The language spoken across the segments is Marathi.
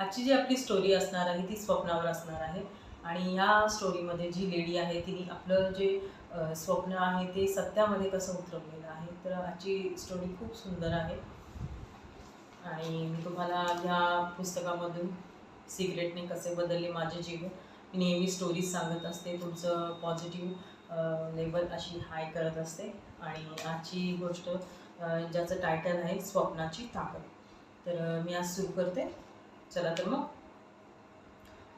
आजची जी आपली स्टोरी असणार आहे ती स्वप्नावर असणार आहे. आणि ह्या स्टोरीमध्ये जी लेडी आहे तिने आपलं जे स्वप्न आहे ते सत्यामध्ये कसं उतरवलेलं आहे तर आजची स्टोरी खूप सुंदर आहे. आणि मी तुम्हाला ह्या पुस्तकामधून सिगरेटने कसे बदलले माझे जीवन मी नेहमी स्टोरीज सांगत असते. तुमचं पॉझिटिव्ह लेवल अशी हाय करत असते. आणि आजची गोष्ट ज्याचं टायटल आहे स्वप्नाची ताकद. तर मी आज सुरू करते. चला तर मग.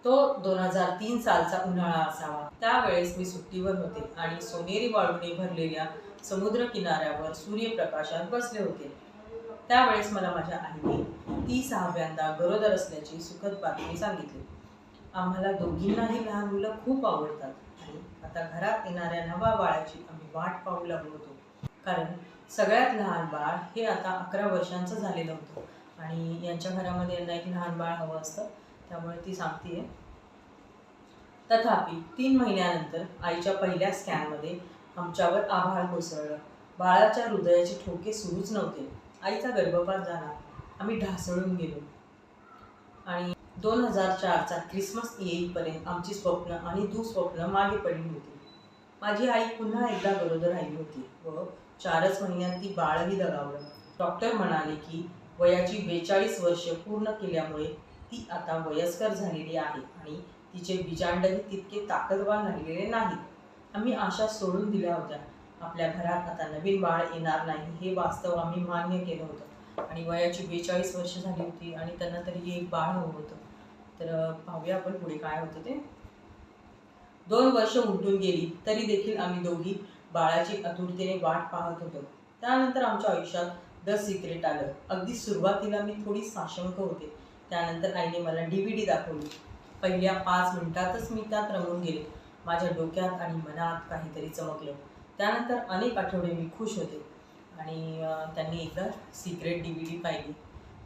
तो दोन हजार तीन सालचा उन्हाळा असावा. त्यावेळेस मी सुट्टीवर होते आणि सोनेरी वाळूने भरलेल्या समुद्र किनाऱ्यावर सूर्यप्रकाशात बसले होते. त्यावेळेस मला माझ्या आईने ती सहाव्यांदा गरोदर असल्याची सुखद बातमी सांगितली. आम्हाला दोघींनाही लहान मुलं खूप आवडतात आणि आता घरात येणाऱ्या नवा बाळाची आम्ही वाट पाहू लागलो होतो. कारण सगळ्यात लहान बाळ हे आता अकरा वर्षांचं झालेलं होतं. आणि यांच्या घरामध्ये यांना एक लहान बाळ हवं असतं त्यामुळे ती सांगते तथापि तीन महिन्यानंतर आईच्या पहिल्या स्कॅनमध्ये आमच्यावर आभाळ कोसळलं. बाळाच्या हृदयाचे ठोके सुरूच नव्हते. आईचा गर्भपात झाला. आम्ही ढासळून गेलो. आणि दोन हजार चारचा क्रिसमस येईपर्यंत आमची स्वप्न आणि दुःस्वप्न मागे पडली होती. माझी आई पुन्हा एकदा गरोदर राहिली होती व चारच महिन्यात ती बाळही दगावलं. डॉक्टर म्हणाले की वयाची बेचाळीस वर्ष पूर्ण केल्यामुळे ती आता वयस्कर झालेली आहे आणि तिचे बीजांडही तितके ताकदवान राहिलेले नाहीत. आम्ही आशा सोडून दिल्या होत्या. आपल्या घरात आता नवीन बाळ येणार नाही हे वास्तव आम्ही मान्य केलं होतं. आणि वयाची बेचाळीस वर्ष झाली होती आणि त्यांना तरी एक बाळ हवं होतं. तर पाहूया आपण पुढे काय होतं ते. दोन वर्ष उलटून गेली तरी देखील आम्ही दोघी बाळाची आतुरतेने वाट पाहत होतो. त्यानंतर आमच्या आयुष्यात द सिक्रेट आलं. अगदी सुरुवातीला मी थोडी साशंक होते. त्यानंतर आईने मला डी व्ही डी दाखवली. पहिल्या पाच मिनिटातच मी त्यात रमून गेले. माझ्या डोक्यात आणि मनात काहीतरी चमकलं. त्यानंतर अनेक आठवडे मी खुश होते. आणि त्यांनी एकदा सिक्रेट डी व्ही डी पाहिली.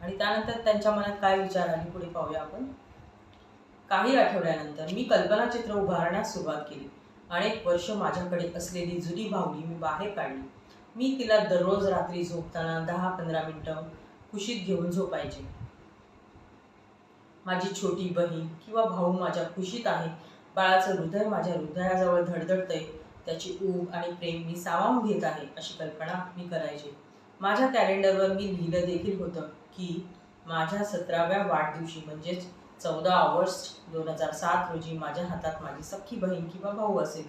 आणि त्यानंतर त्यांच्या मनात काय विचार आले पुढे पाहूया आपण. काही आठवड्यानंतर मी कल्पनाचित्र उभारण्यास सुरुवात केली. अनेक वर्ष माझ्याकडे असलेली जुनी भावली मी बाहेर काढली. मी तिला दररोज रात्री झोपताना दहा पंधरा मिनटं कुशीत घेऊन झोपायचे. माझी छोटी बहीण किंवा भाऊ माझ्या कुशीत आहे बाळाचं हृदय माझ्या हृदयाजवळ धडधडतंय त्याची ऊब आणि प्रेम मी सामावून घेत आहे अशी कल्पना मी करायचे. माझ्या कॅलेंडरवर मी लिहिलं देखील होतं की माझ्या सतराव्या वाढदिवशी म्हणजेच चौदा ऑगस्ट दोन हजार सात रोजी माझ्या हातात माझी सख्खी बहीण किंवा भाऊ असेल.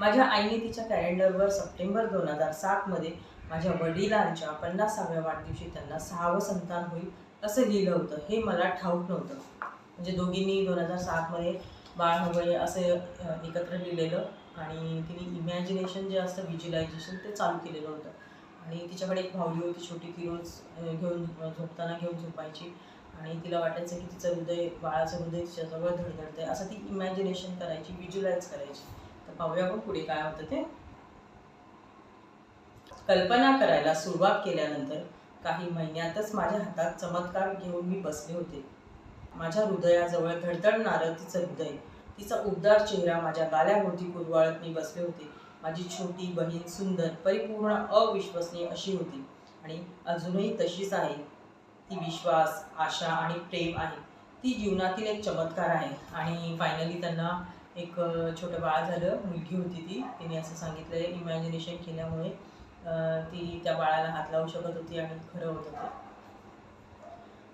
माझ्या आईने तिच्या कॅलेंडरवर सप्टेंबर दोन हजार सातमध्ये माझ्या वडिलांच्या पन्नासाव्या वाढदिवशी त्यांना सहावं संतान होईल असं लिहिलं होतं. हे मला ठाऊक नव्हतं. म्हणजे दोघींनी दोन हजार सातमध्ये बाळ हवंय असं एकत्र लिहिलेलं आणि तिने इमॅजिनेशन जे असतं व्हिज्युलायझेशन ते चालू केलेलं होतं. आणि तिच्याकडे एक भावली होती छोटी ती रोज घेऊन झोपताना घेऊन झोपायची. आणि तिला वाटायचं की तिचं हृदय बाळाचं हृदय तिच्याजवळ धडधडतंय. असं ती इमॅजिनेशन करायची व्हिज्युलाइज करायची. तर पाहूया आपण पुढे काय होतं ते. कल्पना करायला सुरुवात केल्यानंतर काही महिन्यातच माझ्या हातात चमत्कार घेऊन मी बसले होते. माझ्या हृदयाजवळ धडधडणारं तिचं हृदय तिचा उबदार चेहरा माझ्या गाल्याभोवती कुरवाळत मी बसले होते. माझी छोटी बहीण सुंदर परिपूर्ण अविश्वसनीय अशी होती. आणि अजूनही तशीच आहे. ती विश्वास आशा आणि प्रेम आहे. ती जीवनातील एक चमत्कार आहे. आणि फायनली त्यांना एक छोटं बाळ झालं मुलगी होती ती. तिने असं सांगितलं इमॅजिनेशन केल्यामुळे ती त्या बाळाला हात लावू शकत होती आणि खरं होतं ते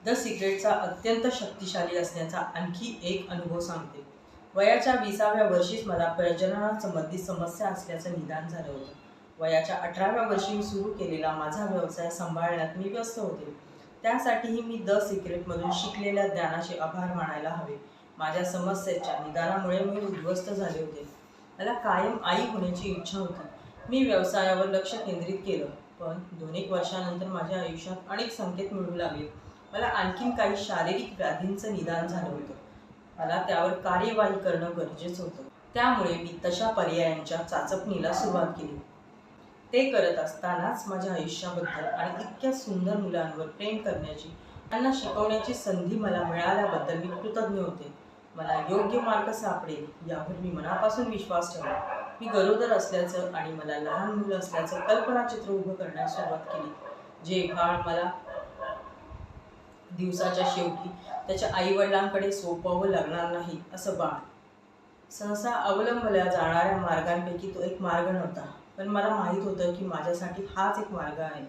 द सिक्रेटचा अत्यंत शक्तिशाली असण्याचा आणखी एक अनुभव सांगते. वयाच्या विसाव्या वर्षीच मला प्रजननासंबंधी समस्या असल्याचं निदान झालं होतं. वयाच्या अठराव्या वर्षी मी सुरू केलेला माझा व्यवसाय सांभाळण्यात मी व्यस्त होते. त्यासाठीही मी द सिक्रेटमधून शिकलेल्या ज्ञानाचे आभार मानायला हवे. माझ्या समस्येच्या निदानामुळे मी उद्ध्वस्त झाले होते. मला कायम आई होण्याची इच्छा होती. मी व्यवसायावर लक्ष केंद्रित केलं पण दोन एक वर्षानंतर माझ्या आयुष्यात अनेक संकेत मिळू लागले. मला आणखीन काही शारीरिक व्याधींचं निदान झालं होतं. मला त्यावर कार्यवाही करणं गरजेचं होतं. त्यामुळे मी तशा पर्यायांच्या चाचपणीला सुरुवात केली. ते करत असतानाच माझ्या आयुष्याबद्दल आणि इतक्या सुंदर मुलांवर प्रेम करण्याची त्यांना शिकवण्याची संधी मला मिळाल्याबद्दल मी कृतज्ञ होते. मला योग्य मार्ग सापडेल यावर मी मनापासून विश्वास ठेवला. मी गरोदर असल्याचं आणि मला लहान मुलं असल्याचं कल्पनाचित्र उभं करण्यास सुरुवात केली. जे बाळ मला दिवसाच्या शेवटी त्याच्या आईवडिलांकडे सोपवावं लागणार नाही असं बाळ. सहसा अवलंबल्या जाणाऱ्या मार्गांपैकी तो एक मार्ग नव्हता पण मला माहीत होतं की माझ्यासाठी हाच एक मार्ग आहे.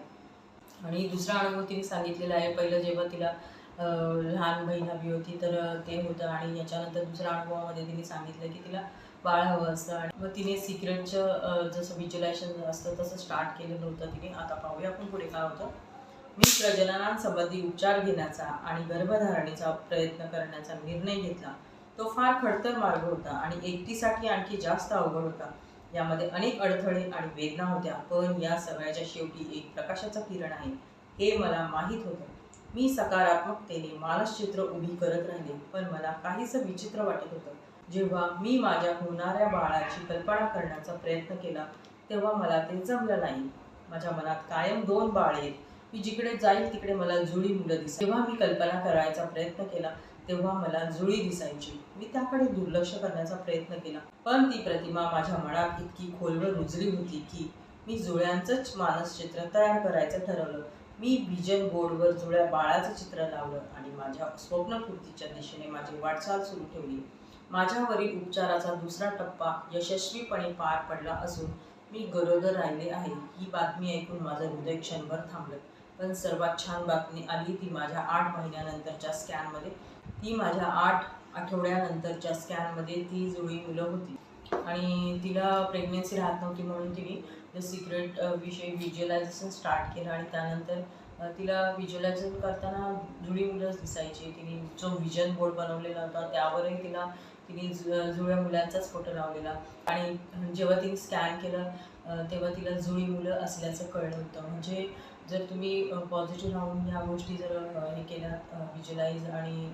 आणि दुसरा अनुभव तिने सांगितलेला आहे पहिलं जेव्हा तिला लहान बहीण हवी होती तर ते होतं. आणि याच्यानंतर दुसऱ्या अनुभवामध्ये तिने सांगितलं की तिला बाळ हवं असतं. आणि मग तिने सिक्रेटचं जसं विज्युलायशन असतं तसं स्टार्ट केलेलं होतं तिने. आता पाहूया आपण पुढे काय होतं. मी प्रजननांसंबंधी उपचार घेण्याचा आणि गर्भधारणेचा प्रयत्न करण्याचा निर्णय घेतला. तो फार खडतर मार्ग होता आणि एकटीसाठी आणखी जास्त अवघड होता. यामध्ये अनेक अडथळे आणि वेदना होत्या पण या सगळ्याच्या शेवटी एक प्रकाशाचा किरण आहे हे मला माहीत होतं. मी सकारात्मकतेने मानसचित्र उभी करत राहिले पण मला काहीच विचित्र वाटत होतं. जेव्हा मी माझ्या होणाऱ्या बाळाची कल्पना करण्याचा प्रयत्न केला तेव्हा मला ते जमलं नाही. माझ्या मनात कायम दोन बाळ आहेत. मी जिकडे जाईल तिकडे मला जुळी मुलं दिस जेव्हा मी कल्पना करायचा प्रयत्न केला तेव्हा मला जुळी दिसायची. मी त्याकडे दुर्लक्ष करण्याचा प्रयत्न केला. पण ती प्रतिमा माझ्या मनात इतकी खोलवर रुजली होती की मी जुळ्यांचंच मानसचित्र तयार करायचं ठरवलं. मी विजन बोर्डवर जुळ्या बाळाचं चित्र लावलं आणि माझ्या स्वप्नपूर्तीच्या दिशेने माझी वाटचाल सुरू ठेवली. माझ्यावरील उपचाराचा दुसरा टप्पा यशस्वीपणे पार पडला असून मी गरोदर राहिले आहे ही बातमी ऐकून माझं हृदय क्षणभर थांबलं. पण सर्वात छान बातमी आली ती माझ्या आठ महिन्यानंतरच्या स्कॅनमध्ये. ती माझ्या आठ आठवड्यानंतरच्या स्कॅनमध्ये ती जुळी मुलं होती. आणि तिला प्रेग्नेन्सी राहत नव्हती म्हणून तिने द सिक्रेट uh, विषयी व्हिज्युअलायझेशन स्टार्ट केलं आणि त्यानंतर uh, तिला व्हिज्युअलायझेशन करताना जुळी मुलंच दिसायची. तिने जो विजन बोर्ड बनवलेला होता त्यावरही तिला तिने जु जुळ्या मुलांचाच फोटो लावलेला. आणि जेव्हा तिने स्कॅन केलं तेव्हा तिला जुळी मुलं असल्याचं कळलं होतं. म्हणजे जर तुम्ही पॉझिटिव्ह राहून ह्या गोष्टी जर हे केल्या व्हिज्युलाइज आणि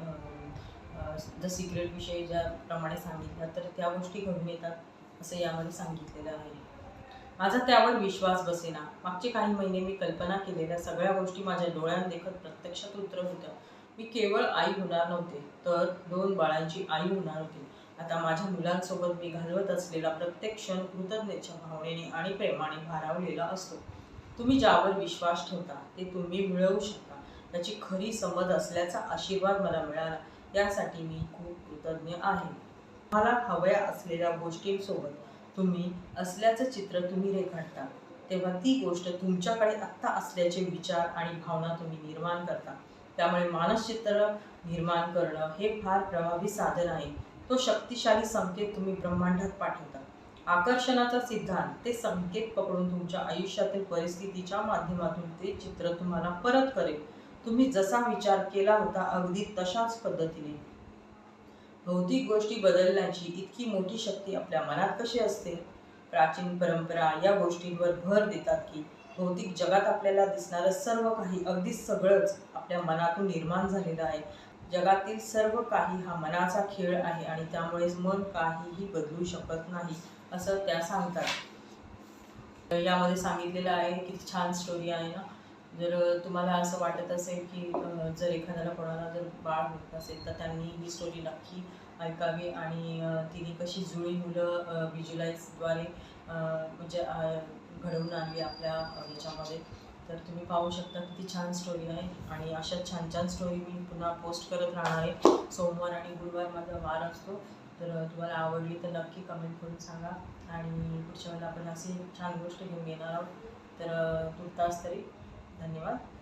द सिक्रेट विषयी ज्याप्रमाणे सांगितलं तर त्या गोष्टी घडून येतात असं यामध्ये सांगितलेलं आहे. माझा त्यावर विश्वास बसेना. मागचे काही महिने मी कल्पना केलेल्या सगळ्या गोष्टी माझ्या डोळ्यांदेखत प्रत्यक्षात उतर होत्या. मी केवळ आई होणार नव्हते तर दोन बाळांची आई होणार होती. आता माझ्या मुलांसोबत मी घालवत असलेला प्रत्येक क्षण कृतज्ञतेच्या भावनेने आणि प्रेमाने भारावलेला असतो. तुम्ही ज्यावर विश्वास ठेवता ते तुम्ही मिळवू शकता. त्याची खरी समज असल्याचा आशीर्वाद मला मिळाला. यासाठी मी खूप कृतज्ञ आहे. मला हव्या असलेल्या गोष्टींसोबत तुम्ही असल्याचं चित्र तुम्ही रेखाटता तेव्हा ती गोष्ट तुमच्याकडे आत्ता असल्याचे विचार आणि भावना तुम्ही निर्माण करता. त्यामुळे मानसचित्र निर्माण करणं हे फार प्रभावी साधन आहे. तो शक्तिशाली संकेत तुम्ही ब्रह्मांडात पाठवता. आकर्षणाचा सिद्धांत ते संकेत पकडून तुमच्या आयुष्यातील परिस्थितीच्या माध्यमातून ते चित्र तुम्हाला परत करेल. तुम्ही जसा विचार केला होता अगदी तशाच पद्धतीने. भौतिक गोष्टी बदलण्याची इतकी मोठी शक्ती आपल्या मनात कशी असते? प्राचीन परंपरा या गोष्टींवर भर देतात की भौतिक जगात आपल्याला दिसणारं सर्व काही अगदी सगळंच आपल्या मनातून निर्माण झालेलं आहे. जगातील सर्व काही हा मनाचा खेळ आहे आणि त्यामुळेच मन काहीही बदलू शकत नाही असं त्या सांगतात. यामध्ये सांगितलेलं आहे किती छान स्टोरी आहे ना? जर तुम्हाला असं वाटत असेल की जर एखाद्याला कोणाला जर बाळ होत असेल तर त्यांनी ही स्टोरी नक्की ऐकावी आणि तिने कशी जुळी मुलं विज्युलाइजद्वारे म्हणजे घडवून आणली आपल्या याच्यामध्ये तर तुम्ही पाहू शकता किती छान स्टोरी आहे आणि अशा छान छान स्टोरी मी पुन्हा पोस्ट करत राहणार आहे. सोमवार आणि गुरुवार माझा वार असतो. तर तुम्हाला आवडली तर नक्की कमेंट करून सांगा. आणि पुढच्या वेळेला आपण अशी छान गोष्ट घेऊन येणार आहोत. तर तुर्तास तरी धन्यवाद.